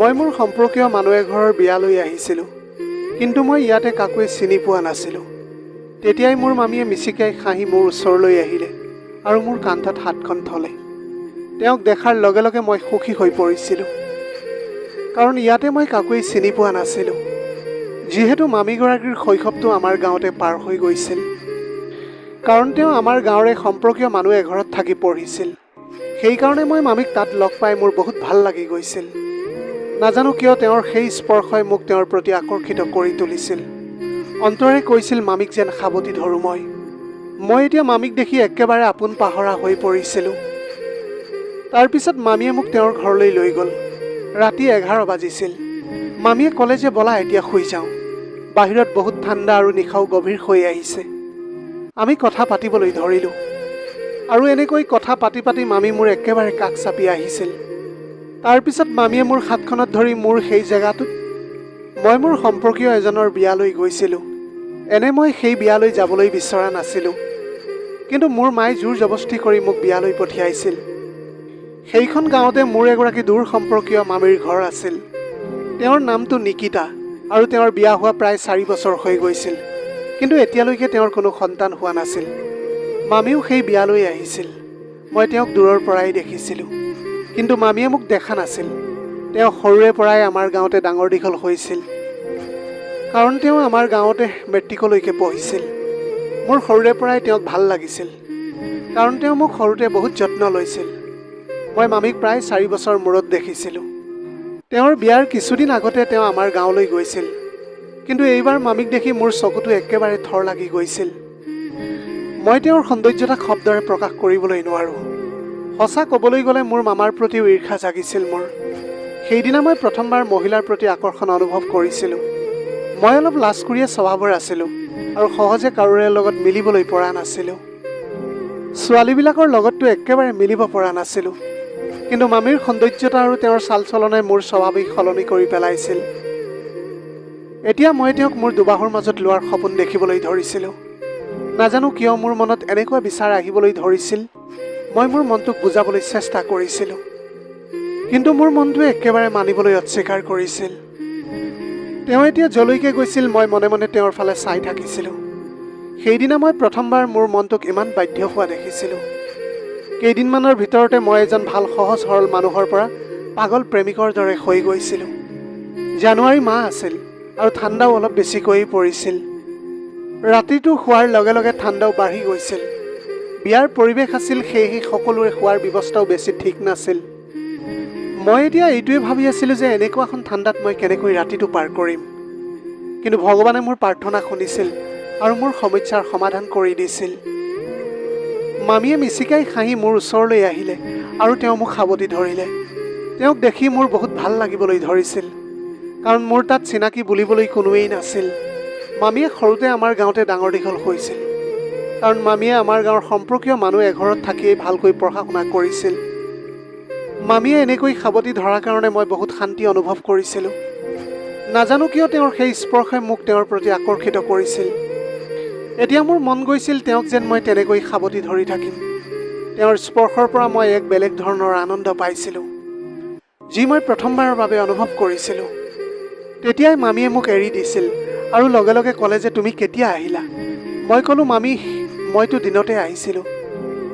মই মোৰ সম্পৰ্কীয় মানুহ এঘৰৰ বিয়ালৈ আহিছিলোঁ। কিন্তু মই ইয়াতে কাকোৱে চিনি পোৱা নাছিলোঁ। তেতিয়াই মোৰ মামীয়ে মিচিকাই হাঁহি মোৰ ওচৰলৈ আহিলে আৰু মোৰ কান্ধত হাতখন থলে। তেওঁক দেখাৰ লগে লগে মই সুখী হৈ পৰিছিলোঁ। কাৰণ ইয়াতে মই কাকোৱেই চিনি পোৱা নাছিলোঁ। যিহেতু মামীগৰাকীৰ শৈশৱটো আমাৰ গাঁৱতে পাৰ হৈ গৈছিল। কাৰণ তেওঁ আমাৰ গাঁৱৰে সম্পৰ্কীয় মানুহ এঘৰত থাকি পঢ়িছিল। সেইকাৰণে মই মামীক তাত লগ পাই মোৰ বহুত ভাল লাগি গৈছিল। নাজানো কিয় তেওঁৰ সেই স্পৰ্শই মোক তেওঁৰ প্ৰতি আকৰ্ষিত কৰি তুলিছিল। অন্তৰে কৈছিল মামীক যেন সাৱটি ধৰোঁ মই। মই এতিয়া মামীক দেখি একেবাৰে আপোন পাহৰা হৈ পৰিছিলোঁ। তাৰপিছত মামীয়ে মোক তেওঁৰ ঘৰলৈ লৈ গ'ল। ৰাতি এঘাৰ বাজিছিল। মামীয়ে ক'লে যে ব'লা এতিয়া শুই যাওঁ। বাহিৰত বহুত ঠাণ্ডা আৰু নিশাও গভীৰ হৈ আহিছে। আমি কথা পাতিবলৈ ধৰিলোঁ। আৰু এনেকৈ কথা পাতি পাতি মামী মোৰ একেবাৰে কাষ চাপি আহিছিল। তাৰপিছত মামীয়ে মোৰ হাতখনত ধৰি মোৰ সেই জেগাটোত মই মোৰ সম্পৰ্কীয় এজনৰ বিয়ালৈ গৈছিলোঁ। এনে মই সেই বিয়ালৈ যাবলৈ বিচৰা নাছিলোঁ। কিন্তু মোৰ মায়ে জোৰ জবস্তি কৰি মোক বিয়ালৈ পঠিয়াইছিল। সেইখন গাঁৱতে মোৰ এগৰাকী দূৰ সম্পৰ্কীয় মামীৰ ঘৰ আছিল। তেওঁৰ নামটো নিকিতা আৰু তেওঁৰ বিয়া হোৱা প্ৰায় চাৰি বছৰ হৈ গৈছিল। কিন্তু এতিয়ালৈকে তেওঁৰ কোনো সন্তান হোৱা নাছিল। মামীও সেই বিয়ালৈ আহিছিল। মই তেওঁক দূৰৰ পৰাই দেখিছিলোঁ। কিন্তু মামীয়ে মোক দেখা নাছিল। তেওঁ সৰুৰে পৰাই আমাৰ গাঁৱতে ডাঙৰ দীঘল হৈছিল। কাৰণ তেওঁ আমাৰ গাঁৱতে মেট্ৰিকলৈকে পঢ়িছিল। মোৰ সৰুৰে পৰাই তেওঁক ভালো লাগিছিল। কাৰণ তেওঁ মোক সৰুতে বহুত যত্ন লৈছিল। মই মামীক প্ৰায় চাৰি বছৰ মূৰত দেখিছিলোঁ। তেওঁৰ বিয়াৰ কিছুদিন আগতে তেওঁ আমাৰ গাঁৱলৈ গৈছিল। কিন্তু এইবাৰ মামীক দেখি মোৰ চকুটো একেবাৰে থৰ লাগি গৈছিল। মই তেওঁৰ সৌন্দৰ্যতাক শব্দৰে প্ৰকাশ কৰিবলৈ নোৱাৰোঁ। সঁচা ক'বলৈ গ'লে মোৰ মামাৰ প্ৰতিও ঈৰ্ষা জাগিছিল মোৰ। সেইদিনা মই প্ৰথমবাৰ মহিলাৰ প্ৰতি আকৰ্ষণ অনুভৱ কৰিছিলোঁ। মই অলপ লাজকুৰীয়া স্বভাৱৰ আছিলোঁ আৰু সহজে কাৰোৰে লগত মিলিবলৈ পৰা নাছিলোঁ। ছোৱালীবিলাকৰ লগততো একেবাৰে মিলিব পৰা নাছিলোঁ। কিন্তু মামীৰ সৌন্দৰ্যতা আৰু তেওঁৰ চাল চলনে মোৰ স্বাভাৱিক সলনি কৰি পেলাইছিল। এতিয়া মই তেওঁক মোৰ দুবাহুৰ মাজত লোৱাৰ সপোন দেখিবলৈ ধৰিছিলোঁ। নাজানো কিয় মোৰ মনত এনেকুৱা বিচাৰ আহিবলৈ ধৰিছিল। মই মোৰ মনটোক বুজাবলৈ চেষ্টা কৰিছিলোঁ। কিন্তু মোৰ মনটোৱে একেবাৰে মানিবলৈ অস্বীকাৰ কৰিছিল। তেওঁ এতিয়া যলৈকে গৈছিল মই মনে মনে তেওঁৰ ফালে চাই থাকিছিলোঁ। সেইদিনা মই প্ৰথমবাৰ মোৰ মনটোক ইমান বাধ্য হোৱা দেখিছিলোঁ। কেইদিনমানৰ ভিতৰতে মই এজন ভাল সহজ সৰল মানুহৰ পৰা পাগল প্ৰেমিকৰ দৰে হৈ গৈছিলোঁ। জানুৱাৰী মাহ আছিল আৰু ঠাণ্ডাও অলপ বেছিকৈ পৰিছিল। ৰাতিটো শোৱাৰ লগে লগে ঠাণ্ডাও বাঢ়ি গৈছিল। বিয়াৰ পৰিৱেশ আছিল সেয়েহে সকলোৰে খোৱাৰ ব্যৱস্থাও বেছি ঠিক নাছিল। মই এতিয়া এইটোৱে ভাবি আছিলোঁ যে এনেকুৱাখন ঠাণ্ডাত মই কেনেকৈ ৰাতিটো পাৰ কৰিম। কিন্তু ভগৱানে মোৰ প্ৰাৰ্থনা শুনিছিল আৰু মোৰ সমস্যাৰ সমাধান কৰি দিছিল। মামীয়ে মিচিকাই হাঁহি মোৰ ওচৰলৈ আহিলে আৰু তেওঁ মোক সাৱটি ধৰিলে। তেওঁক দেখি মোৰ বহুত ভাল লাগিবলৈ ধৰিছিল কাৰণ মোৰ তাত চিনাকি বুলিবলৈ কোনোৱেই নাছিল। মামীয়ে সৰুতে আমাৰ গাঁৱতে ডাঙৰ দীঘল হৈছিল। কাৰণ মামীয়ে আমাৰ গাঁৱৰ সম্পৰ্কীয় মানুহ এঘৰত থাকিয়েই ভালকৈ পঢ়া শুনা কৰিছিল। মামীয়ে এনেকৈ সাৱটি ধৰাৰ কাৰণে মই বহুত শান্তি অনুভৱ কৰিছিলোঁ। নাজানো কিয় তেওঁৰ সেই স্পৰ্শই মোক তেওঁৰ প্ৰতি আকৰ্ষিত কৰিছিল। এতিয়া মোৰ মন গৈছিল তেওঁক যেন মই তেনেকৈ সাৱটি ধৰি থাকিম। তেওঁৰ স্পৰ্শৰ পৰা মই এক বেলেগ ধৰণৰ আনন্দ পাইছিলোঁ যি মই প্ৰথমবাৰৰ বাবে অনুভৱ কৰিছিলোঁ। তেতিয়াই মামীয়ে মোক এৰি দিছিল আৰু লগে লগে ক'লে যে তুমি কেতিয়া আহিলা? মই ক'লোঁ মামী মইতো দিনতে আহিছিলোঁ।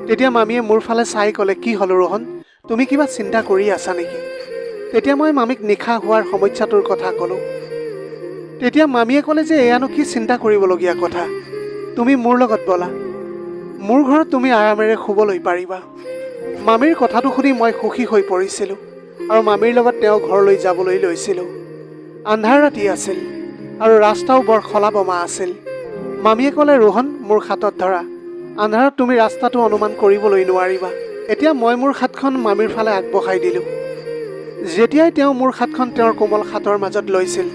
তেতিয়া মামীয়ে মোৰ ফালে চাই ক'লে কি হ'ল ৰোহন? তুমি কিবা চিন্তা কৰি আছা নেকি? তেতিয়া মই মামীক নিশা হোৱাৰ সমস্যাটোৰ কথা ক'লোঁ। তেতিয়া মামীয়ে ক'লে যে এয়ানো কি চিন্তা কৰিবলগীয়া কথা? তুমি মোৰ লগত ব'লা। মোৰ ঘৰত তুমি আৰামেৰে শুবলৈ পাৰিবা। মামীৰ কথাটো শুনি মই সুখী হৈ পৰিছিলোঁ আৰু মামীৰ লগত তেওঁ ঘৰলৈ যাবলৈ লৈছিলোঁ। আন্ধাৰ ৰাতি আছিল আৰু ৰাস্তাও বৰ খলা বমা আছিল। মামীয়ে ক'লে ৰোহন মোৰ হাতত ধৰা। আন্ধাৰত তুমি ৰাস্তাটো অনুমান কৰিবলৈ নোৱাৰিবা। এতিয়া মই মোৰ হাতখন মামীৰ ফালে আগবঢ়াই দিলোঁ। যেতিয়াই তেওঁ মোৰ হাতখন তেওঁৰ কোমল হাতৰ মাজত লৈছিল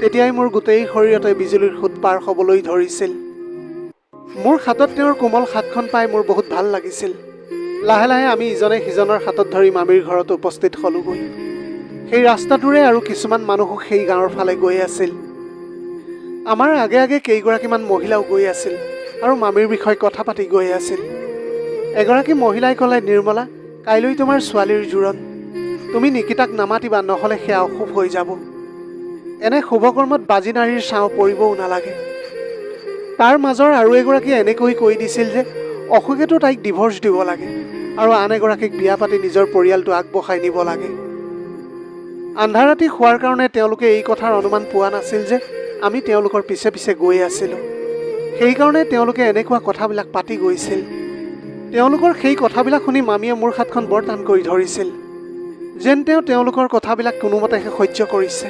তেতিয়াই মোৰ গোটেই শৰীৰতে বিজুলীৰ সোঁত পাৰ হ'বলৈ ধৰিছিল। মোৰ হাতত তেওঁৰ কোমল হাতখন পাই মোৰ বহুত ভাল লাগিছিল। লাহে লাহে আমি ইজনে সিজনৰ হাতত ধৰি মামীৰ ঘৰত উপস্থিত হ'লোগৈ। সেই ৰাস্তাটোৰে আৰু কিছুমান মানুহো সেই গাঁৱৰ ফালে গৈ আছিল। আমাৰ আগে আগে কেইগৰাকীমান মহিলাও গৈ আছিল। আৰু মামীৰ বিষয়ে কথা পাতি গৈ আছিল। এগৰাকী মহিলাই ক'লে নিৰ্মলা কাইলৈ তোমাৰ ছোৱালীৰ জোৰণ। তুমি নিকিতাক নামাতিবা নহ'লে সেয়া অশুভ হৈ যাব। এনে শুভকৰ্মত বাজি নাৰীৰ ছাওঁ পৰিবও নালাগে। তাৰ মাজৰ আৰু এগৰাকীয়ে এনেকৈ কৈ দিছিল যে অশোকেতো তাইক ডিভৰ্চ দিব লাগে আৰু আন এগৰাকীক বিয়া পাতি নিজৰ পৰিয়ালটো আগবঢ়াই নিব লাগে। আন্ধা ৰাতি শোৱাৰ কাৰণে তেওঁলোকে এই কথাৰ অনুমান পোৱা নাছিল যে আমি তেওঁলোকৰ পিছে পিছে গৈ আছিলোঁ। সেইকাৰণে তেওঁলোকে এনেকুৱা কথাবিলাক পাতি গৈছিল। তেওঁলোকৰ সেই কথাবিলাক শুনি মামীয়ে মোৰ হাতখন বৰ টান কৰি ধৰিছিল যেন তেওঁ তেওঁলোকৰ কথাবিলাক কোনোমতেহে সহ্য কৰিছে।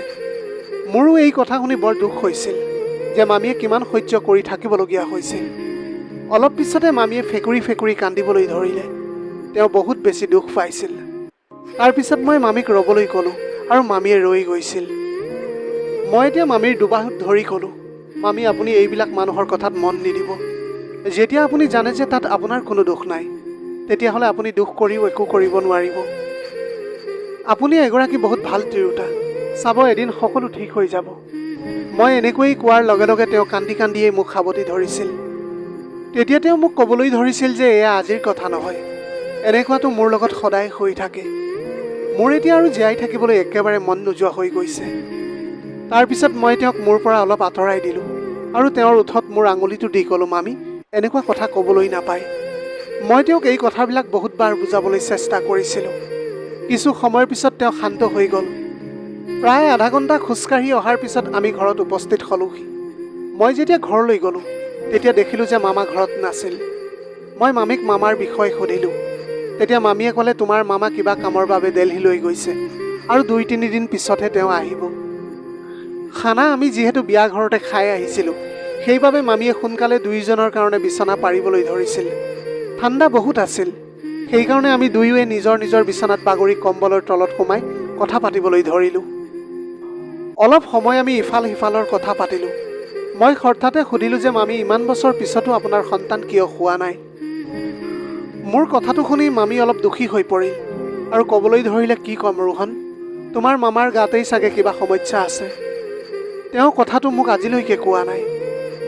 মোৰো এই কথা শুনি বৰ দুখ হৈছিল যে মামীয়ে কিমান সহ্য কৰি থাকিবলগীয়া হৈছিল। অলপ পিছতে মামীয়ে ফেকুৰি ফেকুৰি কান্দিবলৈ ধৰিলে। তেওঁ বহুত বেছি দুখ পাইছিল। তাৰপিছত মই মামীক ৰ'বলৈ ক'লোঁ আৰু মামীয়ে ৰৈ গৈছিল। মই এতিয়া মামীৰ দুবাহুত ধৰি ক'লোঁ। মামী, আপুনি এইবিলাক মানুহৰ কথাত মন নিদিব। যেতিয়া আপুনি জানে যে তাত আপোনাৰ কোনো দুখ নাই, তেতিয়াহ'লে আপুনি দুখ কৰিও একো কৰিব নোৱাৰিব। আপুনি এগৰাকী বহুত ভালো তিৰোতা। চাব এদিন সকলো ঠিক হৈ যাব। মই এনেকৈয়ে কোৱাৰ লগে লগে তেওঁ কান্দি কান্দিয়েই মোক সাৱটি ধৰিছিল। তেতিয়া তেওঁ মোক ক'বলৈ ধৰিছিল যে এয়া আজিৰ কথা নহয়। এনেকুৱাটো মোৰ লগত সদায় হৈ থাকে। মোৰ এতিয়া আৰু জীয়াই থাকিবলৈ একেবাৰে মন নোযোৱা হৈ গৈছে। তাৰপিছত মই তেওঁক মোৰ পৰা অলপ আঁতৰাই দিলোঁ আৰু তেওঁৰ ওঠত মোৰ আঙুলিটো দি ক'লোঁ মামী এনেকুৱা কথা ক'বলৈ নাপায়। মই তেওঁক এই কথাবিলাক বহুতবাৰ বুজাবলৈ চেষ্টা কৰিছিলোঁ। কিছু সময়ৰ পিছত তেওঁ শান্ত হৈ গ'ল। প্ৰায় আধা ঘণ্টা খোজকাঢ়ি অহাৰ পিছত আমি ঘৰত উপস্থিত হ'লোহি। মই যেতিয়া ঘৰলৈ গ'লোঁ তেতিয়া দেখিলোঁ যে মামা ঘৰত নাছিল। মই মামীক মামাৰ বিষয়ে সুধিলোঁ। তেতিয়া মামীয়ে ক'লে তোমাৰ মামা কিবা কামৰ বাবে দেলহিলৈ গৈছে আৰু দুই তিনিদিন পিছতহে তেওঁ আহিব। খানা আমি যিহেতু বিয়া ঘৰতে খাই আহিছিলোঁ। সেইবাবে মামীয়ে সোনকালে দুয়োজনৰ কাৰণে বিচনা পাৰিবলৈ ধৰিছিল। ঠাণ্ডা বহুত আছিল। সেইকাৰণে আমি দুয়োৱে নিজৰ নিজৰ বিচনাত বাগৰি কম্বলৰ তলত সোমাই কথা পাতিবলৈ ধৰিলোঁ। অলপ সময় আমি ইফাল সিফালৰ কথা পাতিলোঁ। মই হঠাতে সুধিলোঁ যে মামী ইমান বছৰ পিছতো আপোনাৰ সন্তান কিয় হোৱা নাই? মোৰ কথাটো শুনি মামী অলপ দুখী হৈ পৰিল আৰু ক'বলৈ ধৰিলে কি ক'ম ৰোহন? তোমাৰ মামাৰ গাতেই চাগে কিবা সমস্যা আছে। তেওঁ কথাটো মোক আজিলৈকে কোৱা নাই।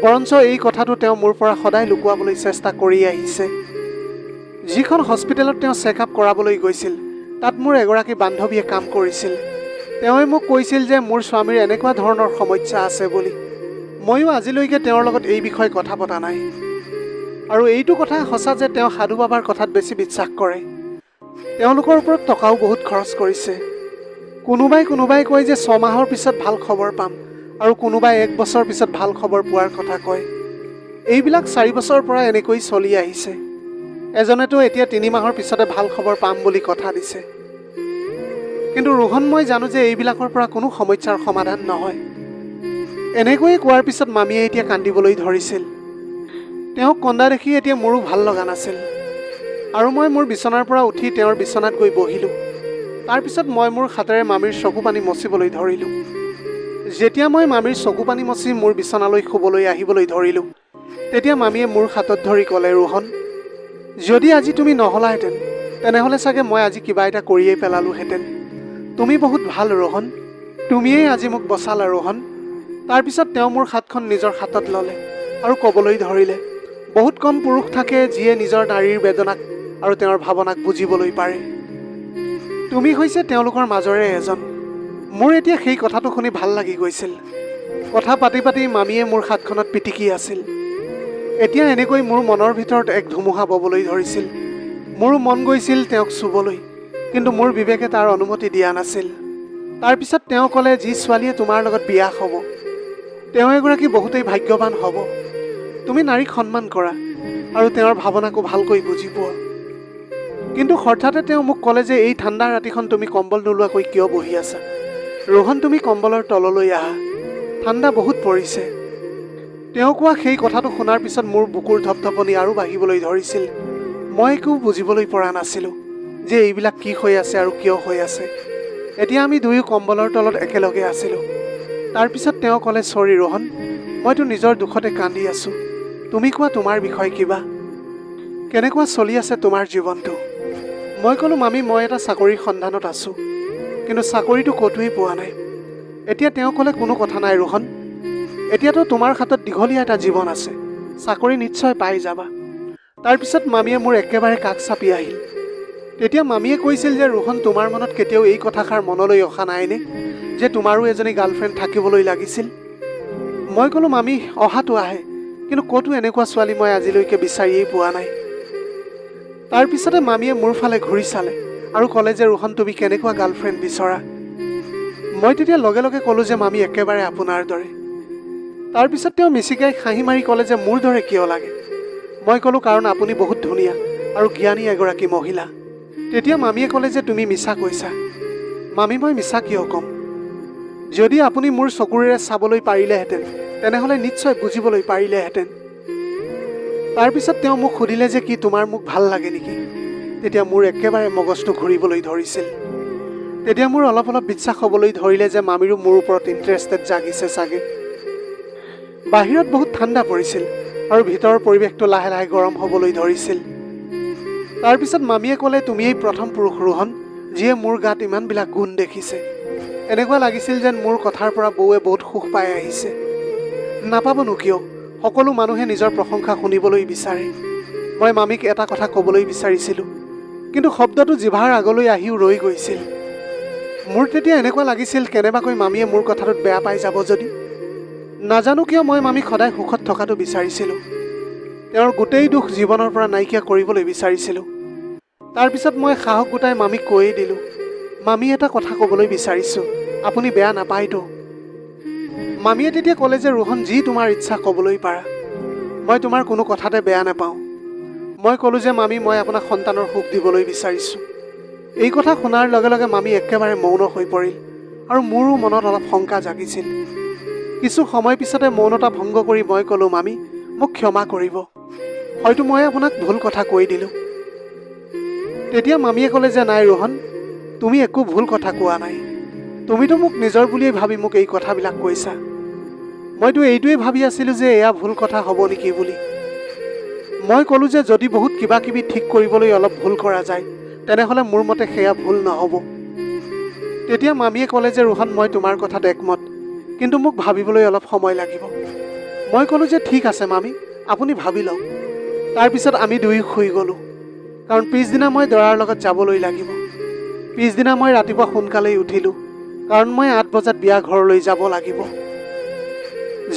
বৰঞ্চ এই কথাটো তেওঁ মোৰ পৰা সদায় লুকুৱাবলৈ চেষ্টা কৰি আহিছে। যিখন হস্পিটেলত তেওঁ চেক আপ কৰাবলৈ গৈছিল তাত মোৰ এগৰাকী বান্ধৱীয়ে কাম কৰিছিল। তেওঁৱে মোক কৈছিল যে মোৰ স্বামীৰ এনেকুৱা ধৰণৰ সমস্যা আছে বুলি। ময়ো আজিলৈকে তেওঁৰ লগত এই বিষয়ে কথা পতা নাই। আৰু এইটো কথা সঁচা যে তেওঁ সাধু বাবাৰ কথাত বেছি বিশ্বাস কৰে। তেওঁলোকৰ ওপৰত টকাও বহুত খৰচ কৰিছে। কোনোবাই কোনোবাই কয় যে ছমাহৰ পিছত ভাল খবৰ পাম। আৰু কোনোবাই এক বছৰ পিছত ভাল খবৰ পোৱাৰ কথা কয়। এইবিলাক চাৰি বছৰৰ পৰা এনেকৈ চলি আহিছে। এজনেতো এতিয়া তিনি মাহৰ পিছতে ভাল খবৰ পাম বুলি কথা দিছে। কিন্তু ৰোহন মই জানো যে এইবিলাকৰ পৰা কোনো সমস্যাৰ সমাধান নহয়। এনেকৈয়ে কোৱাৰ পিছত মামীয়ে এতিয়া কান্দিবলৈ ধৰিছিল। তেওঁক কন্দা দেখি এতিয়া মোৰো ভাল লগা নাছিল। আৰু মই মোৰ বিচনাৰ পৰা উঠি তেওঁৰ বিচনাত গৈ বহিলোঁ। তাৰপিছত মই মোৰ হাতেৰে মামীৰ চকু পানী মচিবলৈ ধৰিলোঁ। যেতিয়া মই মামীৰ চকু পানী মচি মোৰ বিচনালৈ শুবলৈ আহিবলৈ ধৰিলোঁ তেতিয়া মামীয়ে মোৰ হাতত ধৰি ক'লে ৰোহন যদি আজি তুমি নহ'লাহেঁতেন তেনেহ'লে চাগে মই আজি কিবা এটা কৰিয়েই পেলালোহেঁতেন। তুমি বহুত ভাল ৰোহন। তুমিয়েই আজি মোক বচালা ৰোহন। তাৰপিছত তেওঁ মোৰ হাতখন নিজৰ হাতত ল'লে আৰু ক'বলৈ ধৰিলে বহুত কম পুৰুষ থাকে যিয়ে নিজৰ নাৰীৰ বেদনাক আৰু তেওঁৰ ভাৱনাক বুজিবলৈ পাৰে। তুমি হৈছে তেওঁলোকৰ মাজৰে এজন। মোৰ এতিয়া সেই কথাটো শুনি ভাল লাগি গৈছিল। কথা পাতি পাতি মামীয়ে মোৰ হাতখনত পিটিকি আছিল। এতিয়া এনেকৈ মোৰ মনৰ ভিতৰত এক ধুমুহা ববলৈ ধৰিছিল। মোৰো মন গৈছিল তেওঁক চুবলৈ কিন্তু মোৰ বিবেকে তাৰ অনুমতি দিয়া নাছিল। তাৰপিছত তেওঁ ক'লে যি ছোৱালীয়ে তোমাৰ লগত বিয়া হ'ব তেওঁ এগৰাকী বহুতেই ভাগ্যৱান হ'ব। তুমি নাৰীক সন্মান কৰা আৰু তেওঁৰ ভাৱনাকো ভালকৈ বুজি পোৱা। কিন্তু হঠাতে তেওঁ মোক ক'লে যে এই ঠাণ্ডা ৰাতিখন তুমি কম্বল নোলোৱাকৈ কিয় বহি আছা? ৰোহন তুমি কম্বলৰ তললৈ আহা। ঠাণ্ডা বহুত পৰিছে। তেওঁ কোৱা সেই কথাটো শুনাৰ পিছত মোৰ বুকুৰ ধপধপনি আৰু বাঢ়িবলৈ ধৰিছিল। মই একো বুজিবলৈ পৰা নাছিলোঁ যে এইবিলাক কি হৈ আছে আৰু কিয় হৈ আছে। এতিয়া আমি দুয়ো কম্বলৰ তলত একেলগে আছিলোঁ। তাৰপিছত তেওঁ ক'লে চৰি ৰোহন মইতো নিজৰ দুখতে কান্দি আছোঁ। তুমি কোৱা তোমাৰ বিষয়ে কিবা? কেনেকুৱা চলি আছে তোমাৰ জীৱনটো? মই ক'লোঁ মামী মই এটা চাকৰিৰ সন্ধানত আছোঁ। কিন্তু চাকৰিটো ক'তোৱেই পোৱা নাই। এতিয়া তেওঁ ক'লে কোনো কথা নাই ৰোহন। এতিয়াতো তোমাৰ হাতত দীঘলীয়া এটা জীৱন আছে। চাকৰি নিশ্চয় পাই যাবা। তাৰপিছত মামীয়ে মোৰ একেবাৰে কাষ চাপি আহিল। তেতিয়া মামীয়ে কৈছিল যে ৰোহন তোমাৰ মনত কেতিয়াও এই কথাষাৰ মনলৈ অহা নাইনে? যে তোমাৰো এজনী গাৰ্লফ্ৰেণ্ড থাকিবলৈ লাগিছিল? মই ক'লোঁ মামী অহাটো আহে। কিন্তু ক'তো এনেকুৱা ছোৱালী মই আজিলৈকে বিচাৰিয়েই পোৱা নাই। তাৰপিছতে মামীয়ে মোৰ ফালে ঘূৰি চালে। আৰু ক'লে যে ৰোহন তুমি কেনেকুৱা গাৰ্লফ্ৰেণ্ড বিচৰা? মই তেতিয়া লগে লগে ক'লোঁ যে মামী একেবাৰে আপোনাৰ দৰে। তাৰপিছত তেওঁ মিচিকাই হাঁহি মাৰি ক'লে যে মোৰ দৰে কিয় লাগে? মই ক'লোঁ কাৰণ আপুনি বহুত ধুনীয়া আৰু জ্ঞানী এগৰাকী মহিলা। তেতিয়া মামীয়ে ক'লে যে তুমি মিছা কৈছা। মামী মই মিছা কিয় ক'ম? যদি আপুনি মোৰ চকুৰেৰে চাবলৈ পাৰিলেহেঁতেন তেনেহ'লে নিশ্চয় বুজিবলৈ পাৰিলেহেঁতেন। তাৰপিছত তেওঁ মোক সুধিলে যে কি তোমাৰ মোক ভাল লাগে নেকি? তেতিয়া মোৰ একেবাৰে মগজটো ঘূৰিবলৈ ধৰিছিল। তেতিয়া মোৰ অলপ অলপ বিশ্বাস হ'বলৈ ধৰিলে যে মামীৰো মোৰ ওপৰত ইণ্টাৰেষ্টেড জাগিছে চাগে। বাহিৰত বহুত ঠাণ্ডা পৰিছিল আৰু ভিতৰৰ পৰিৱেশটো লাহে লাহে গৰম হ'বলৈ ধৰিছিল। তাৰপিছত মামীয়ে ক'লে তুমিয়েই প্ৰথম পুৰুষ ৰোহন যিয়ে মোৰ গাত ইমানবিলাক গুণ দেখিছে। এনেকুৱা লাগিছিল যেন মোৰ কথাৰ পৰা বৌৱে বহুত সুখ পাই আহিছে। নাপাবনো কিয়? সকলো মানুহে নিজৰ প্ৰশংসা শুনিবলৈ বিচাৰে। মই মামীক এটা কথা ক'বলৈ বিচাৰিছিলোঁ। কিন্তু শব্দটো জিভাৰ আগলৈ আহিও ৰৈ গৈছিল। মোৰ তেতিয়া এনেকুৱা লাগিছিল কেনেবাকৈ মামীয়ে মোৰ কথাটোত বেয়া পাই যাব যদি। নাজানো কিয় মই মামীক সদায় সুখত থকাটো বিচাৰিছিলোঁ। তেওঁৰ গোটেই দুখ জীৱনৰ পৰা নাইকিয়া কৰিবলৈ বিচাৰিছিলোঁ। তাৰপিছত মই সাহস গোটাই মামীক কৈয়ে দিলোঁ মামী এটা কথা ক'বলৈ বিচাৰিছোঁ। আপুনি বেয়া নাপায়তো। মামীয়ে তেতিয়া ক'লে যে ৰোহন যি তোমাৰ ইচ্ছা ক'বলৈ পাৰা মই তোমাৰ কোনো কথাতে বেয়া নাপাওঁ। মই ক'লোঁ যে মামী মই আপোনাক সন্তানৰ সুখ দিবলৈ বিচাৰিছোঁ। এই কথা শুনাৰ লগে লগে মামী একেবাৰে মৌন হৈ পৰিল আৰু মোৰো মনত অলপ শংকা জাগিছিল। কিছু সময় পিছতে মৌনতা ভংগ কৰি মই ক'লোঁ মামী মোক ক্ষমা কৰিব। হয়তো মই আপোনাক ভুল কথা কৈ দিলোঁ। তেতিয়া মামীয়ে ক'লে যে নাই ৰোহন তুমি একো ভুল কথা কোৱা নাই। তুমিতো মোক নিজৰ বুলিয়েই ভাবি মোক এই কথাবিলাক কৈছা। মইতো এইটোৱেই ভাবি আছিলোঁ যে এয়া ভুল কথা হ'ব নেকি বুলি। মই ক'লোঁ যে যদি বহুত কিবা কিবি ঠিক কৰিবলৈ অলপ ভুল কৰা যায় তেনেহ'লে মোৰ মতে সেয়া ভুল নহ'ব। তেতিয়া মামীয়ে ক'লে যে ৰোহন মই তোমাৰ কথাত একমত কিন্তু মোক ভাবিবলৈ অলপ সময় লাগিব। মই ক'লোঁ যে ঠিক আছে মামী আপুনি ভাবি লওক। তাৰপিছত আমি দুয়ো শুই গ'লোঁ। কাৰণ পিছদিনা মই দৰাৰ লগত যাবলৈ লাগিব। পিছদিনা মই ৰাতিপুৱা সোনকালেই উঠিলোঁ কাৰণ মই আঠ বজাত বিয়া ঘৰলৈ যাব লাগিব।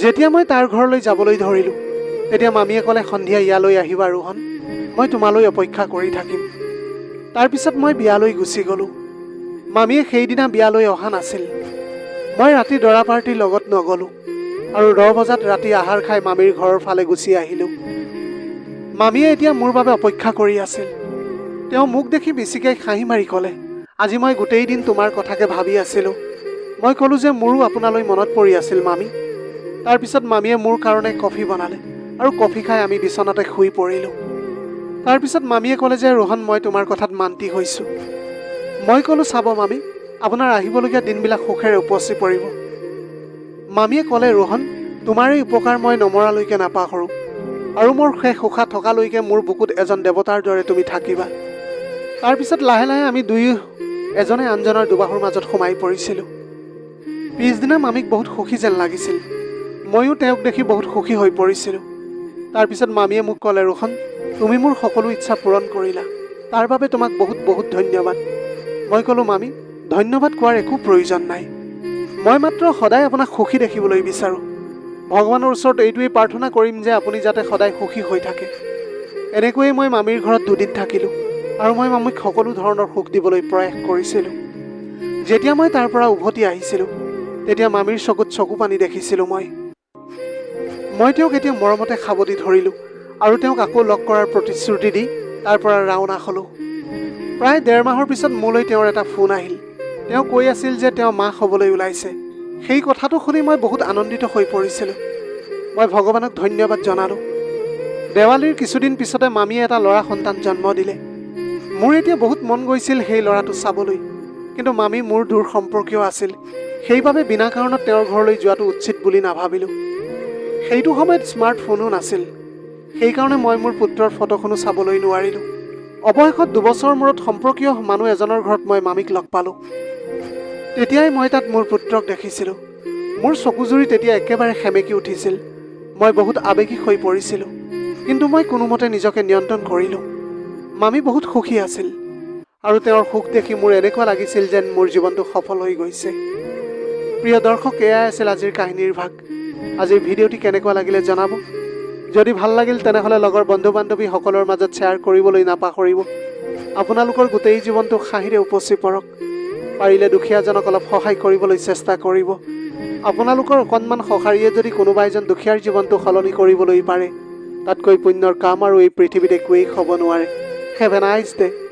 যেতিয়া মই তাৰ ঘৰলৈ যাবলৈ ধৰিলোঁ তেতিয়া মামীয়ে ক'লে সন্ধিয়া ইয়ালৈ আহিবা ৰোহন মই তোমালৈ অপেক্ষা কৰি থাকিম। তাৰপিছত মই বিয়ালৈ গুচি গ'লোঁ। মামীয়ে সেইদিনা বিয়ালৈ অহা নাছিল। মই ৰাতি দৰা পাৰ্টিৰ লগত নগ'লোঁ আৰু দহ বজাত ৰাতি আহাৰ খাই মামীৰ ঘৰৰ ফালে গুচি আহিলোঁ। মামীয়ে এতিয়া মোৰ বাবে অপেক্ষা কৰি আছিল। তেওঁ মোক দেখি বেছিকৈ হাঁহি মাৰি ক'লে আজি মই গোটেই দিন তোমাৰ কথাকে ভাবি আছিলোঁ। মই ক'লোঁ যে মোৰো আপোনালৈ মনত পৰি আছিল মামী। তাৰপিছত মামীয়ে মোৰ কাৰণে কফি বনালে। আৰু কফি খাই আমি বিচনাতে শুই পৰিলোঁ। তাৰপিছত মামীয়ে ক'লে যে ৰোহন মই তোমাৰ কথাত মান্তি হৈছোঁ। মই ক'লোঁ চাব মামী আপোনাৰ আহিবলগীয়া দিনবিলাক সুখেৰে উপচি পৰিব। মামীয়ে ক'লে ৰোহন তোমাৰ এই উপকাৰ মই নমৰালৈকে নাপাহৰোঁ। আৰু মোৰ শেষ উশাহ থকালৈকে মোৰ বুকুত এজন দেৱতাৰ দৰে তুমি থাকিবা। তাৰপিছত লাহে লাহে আমি দুয়ো এজনে আনজনৰ দুবাহুৰ মাজত সোমাই পৰিছিলোঁ। পিছদিনা মামীক বহুত সুখী যেন লাগিছিল। ময়ো তেওঁক দেখি বহুত সুখী হৈ পৰিছিলোঁ। তাৰপিছত মামীয়ে মোক ক'লে, ৰোহন, তুমি মোৰ সকলো ইচ্ছা পূৰণ কৰিলা। তাৰ বাবে তোমাক বহুত বহুত ধন্যবাদ। মই ক'লোঁ, মামী, ধন্যবাদ কোৱাৰ একো প্ৰয়োজন নাই। মই মাত্ৰ সদায় আপোনাক সুখী দেখিবলৈ বিচাৰোঁ। ভগৱানৰ ওচৰত এইটোৱেই প্ৰাৰ্থনা কৰিম যে আপুনি যাতে সদায় সুখী হৈ থাকে। এনেকৈয়ে মই মামীৰ ঘৰত দুদিন থাকিলোঁ আৰু মই মামীক সকলো ধৰণৰ সুখ দিবলৈ প্ৰয়াস কৰিছিলোঁ। যেতিয়া মই তাৰ পৰা উভতি আহিছিলোঁ, তেতিয়া মামীৰ চকুত চকু পানী দেখিছিলোঁ মই। মই তেওঁক এতিয়া মৰমতে সাৱটি ধৰিলোঁ আৰু তেওঁক আকৌ লগ কৰাৰ প্ৰতিশ্ৰুতি দি তাৰ পৰা ৰাওনা হ'লোঁ। প্ৰায় ডেৰ মাহৰ পিছত মোলৈ তেওঁৰ এটা ফোন আহিল। তেওঁ কৈ আছিল যে তেওঁ মাক হ'বলৈ ওলাইছে। সেই কথাটো শুনি মই বহুত আনন্দিত হৈ পৰিছিলোঁ। মই ভগৱানক ধন্যবাদ জনালোঁ। দেৱালীৰ কিছুদিন পিছতে মামীয়ে এটা ল'ৰা সন্তান জন্ম দিলে। মোৰ এতিয়া বহুত মন গৈছিল সেই ল'ৰাটো চাবলৈ। কিন্তু মামী মোৰ দূৰ সম্পৰ্কীয় আছিল। সেইবাবে বিনা কাৰণত তেওঁৰ ঘৰলৈ যোৱাটো উচিত বুলি নাভাবিলোঁ। সেইটো সময়ত স্মাৰ্টফোনো নাছিল। সেইকাৰণে মই মোৰ পুত্ৰৰ ফটোখনো চাবলৈ নোৱাৰিলোঁ। অৱশেষত দুবছৰৰ মূৰত সম্পৰ্কীয় মানুহ এজনৰ ঘৰত মই মামীক লগ পালোঁ। তেতিয়াই মই তাত মোৰ পুত্ৰক দেখিছিলোঁ। মোৰ চকুজুৰি তেতিয়া একেবাৰে সেমেকি উঠিছিল। মই বহুত আৱেগিক হৈ পৰিছিলোঁ। কিন্তু মই কোনোমতে নিজকে নিয়ন্ত্ৰণ কৰিলোঁ। মামী বহুত সুখী আছিল। আৰু তেওঁৰ সুখ দেখি মোৰ এনেকুৱা লাগিছিল যেন মোৰ জীৱনটো সফল হৈ গৈছে। প্ৰিয় দৰ্শক এয়াই আছিল আজিৰ কাহিনীৰ ভাগ। আজিৰ ভিডিঅ'টি কেনেকুৱা লাগিলে জনাব? যদি ভাল লাগিল তেনেহ'লে লগৰ বন্ধু বান্ধৱীসকলৰ মাজত শ্বেয়াৰ কৰিবলৈ নাপাহৰিব। আপোনালোকৰ গোটেই জীৱনটো হাঁহিৰে উপচি পৰক। পাৰিলে দুখীয়াজনক অলপ সহায় কৰিবলৈ চেষ্টা কৰিব। আপোনালোকৰ অকণমান সঁহাৰিয়ে যদি কোনোবা এজন দুখীয়াৰ জীৱনটো সলনি কৰিবলৈ পাৰে তাতকৈ পুণ্যৰ কাম আৰু এই পৃথিৱীত একোৱেই হ'ব নোৱাৰে। Have a nice day